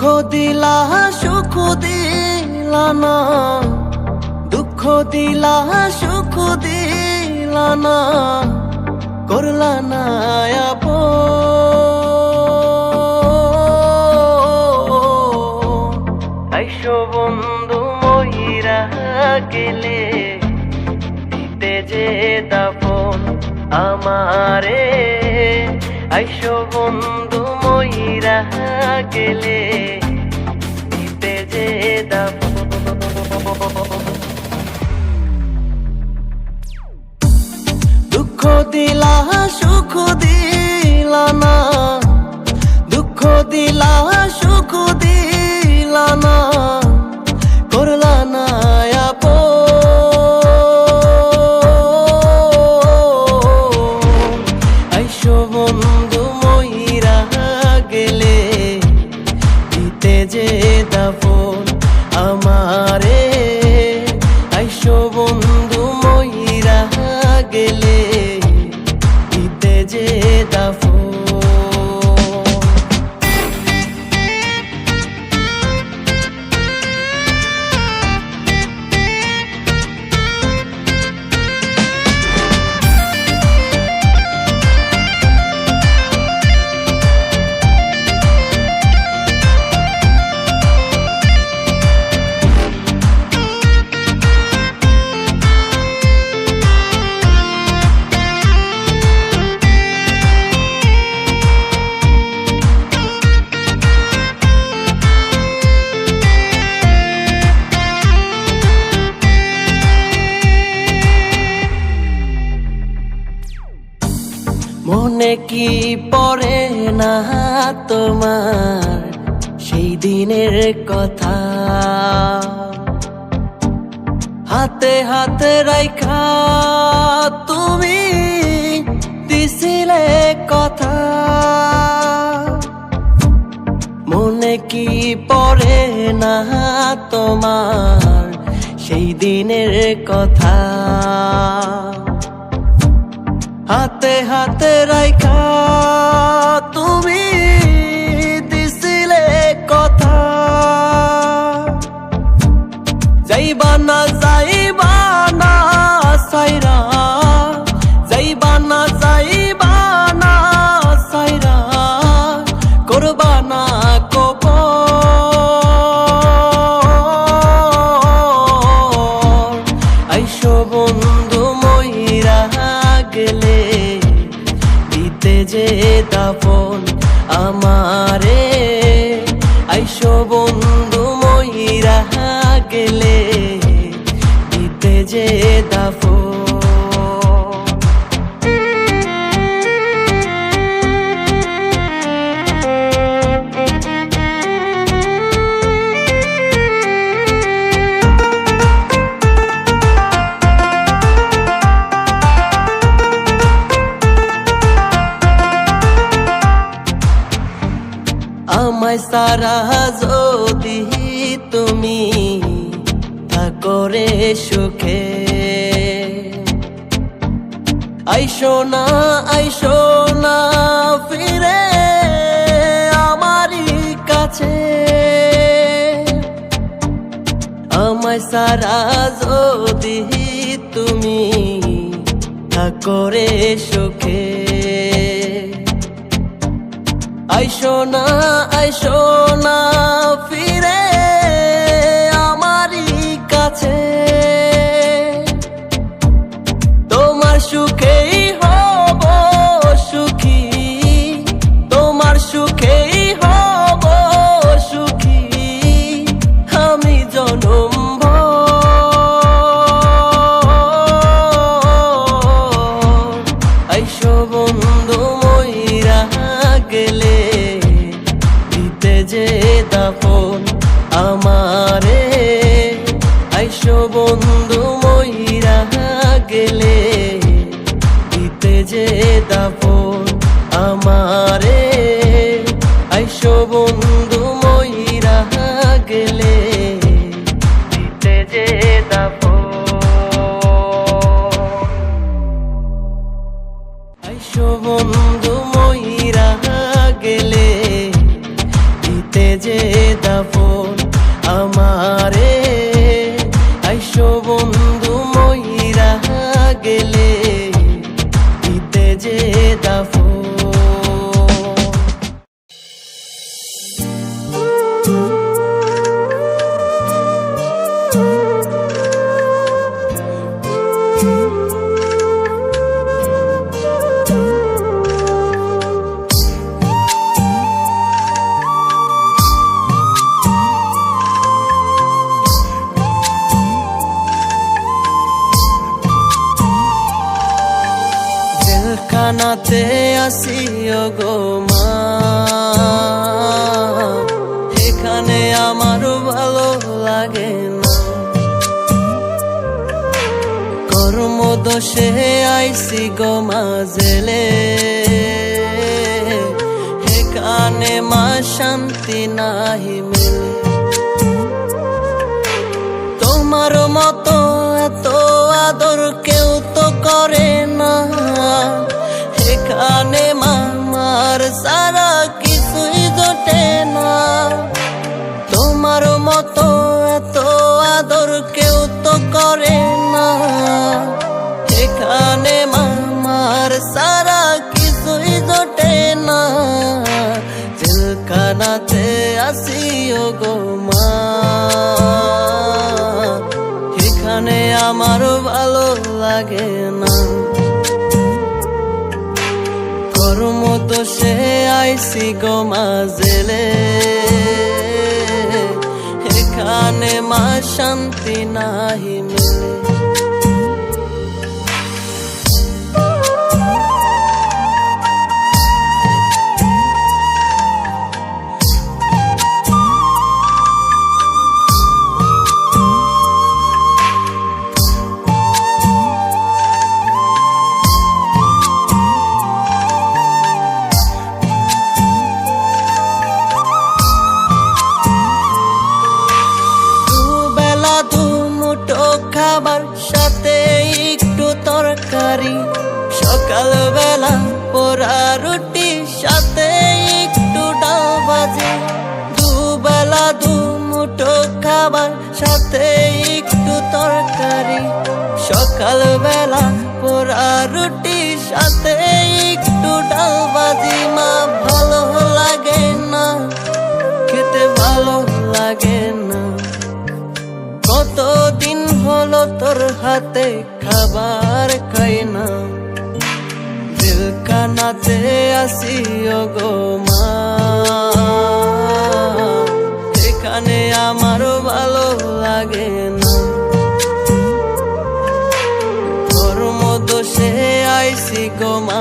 দুঃখ দিলা, সুখ দিলা না। দুঃখ দিলা, সুখ দিলা না। করলা না। আইসো বন্ধু মহিরা গেলে, দিতে যে দাফন আমারে। আইসো বন্ধু মহিরা গেলে দুঃখ দিলা সুখ দিলা না। দুঃখ দিলা সুখ দিলা না। মনে কি পড়ে না তোমার? সেই দিনের কথা। হাতে হাতে রাইখা তুমি দিছিলে কথা। মনে কি পড়ে না তোমার? সেই দিনের কথা। হাতে হাতে রাইখা যে দাফন আমায় সারা যদি তুমি করে সুখে আইসো না আইসো না, ফিরে আমারই কাছে। আমায় সারা যদি তুমি করে সুখে। আইসো না আইসো না, ফিরে দাফন আমারে। আইসো বন্ধু মইরা গেলে দিতে যে দাফন জেলখানাতে আসি গো মা। এখানে আমার ভালো লাগে না। আইসি গো মা জেলে এখানে মা শান্তি নাহি মেলে লাগে না। কর্ম দোষে আইসি গো মা জেলে এখানে মা শান্তি নাহি মেলে। সকালবেলা পোড়া রুটি সাথে একটু ডাল ভাজি, মা, ভালো লাগে না, খেতে ভালো লাগে না। কতদিন হলো তোর হাতে খাবার খাই না। দিলকানাতে আসি গো মা এখানে আমারও গো মা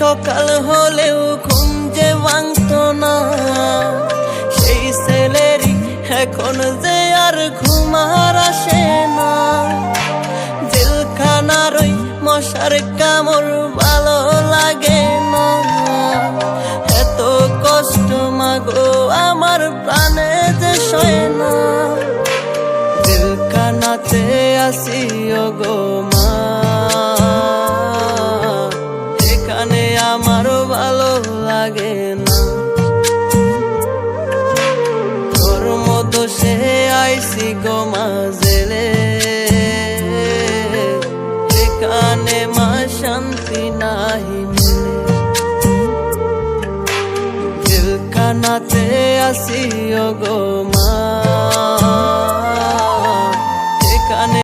সকাল হলেও ঘুম যে ভাঙত না। সেই ছেলেরই এখন যে আর ঘুমার আসে না। জেলখানার ওই মশার কামড় ভালো লাগে না। দোষে আইসি গো এখানে মা শান্তি নাহি মিলে। দিলখানাতে আসি গো মা